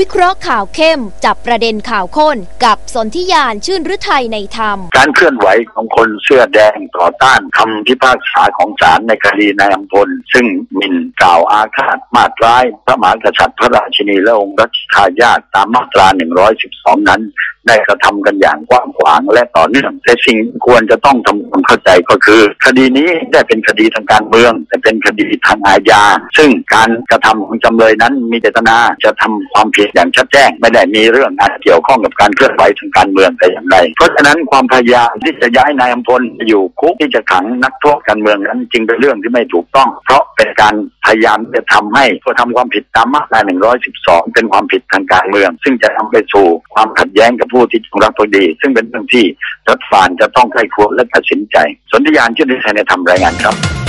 วิเคราะห์ข่าวเข้ม จับประเด็นข่าวข้น กับสนธิยานชื่นฤทัยในธรรม การเคลื่อนไหวของคนเสื้อแดงต่อต้านคำพิพากษาของศาลในคดีนายอัมพล ซึ่งหมิ่นกล่าวอาฆาตมาตร้าย พระมหากษัตริย์พระราชินีและองค์รัชทายาทตามมาตรา 112 นั้น ได้กระทำกันอย่างกว้างขวางและต่อเนื่องแต่สิ่งควรจะต้องทำความเข้าใจก็คือ คดีนี้ได้เป็นคดีทางการเมือง แต่เป็นคดีทางอาญา ซึ่งการกระทำของจำเลยนั้นมีเจตนาจะทำความผิดอย่างชัดแจ้ง ไม่ได้มีเรื่องการเกี่ยวข้องกับการเคลื่อนไหวทางการเมืองแต่อย่างใดเพราะฉะนั้นความพยายามที่จะย้ายนายอัมพลอยู่คุกที่จะขังนักโทษการเมืองนั้นจึงเป็นเรื่องที่ไม่ถูกต้อง เพราะเป็นการพยายามจะทำให้ผู้ทำความผิดตามมาตรา112 เป็นความผิดทางการเมือง ซึ่งจะนำไปสู่ความขัดแย้งกับผู้ที่จงรักภักดี ซึ่งเป็นเรื่องที่รัฐบาลจะต้องใกล้ครวญและตัดสินใจ สนธิยานชื่อดิฉันในทำรายงานครับ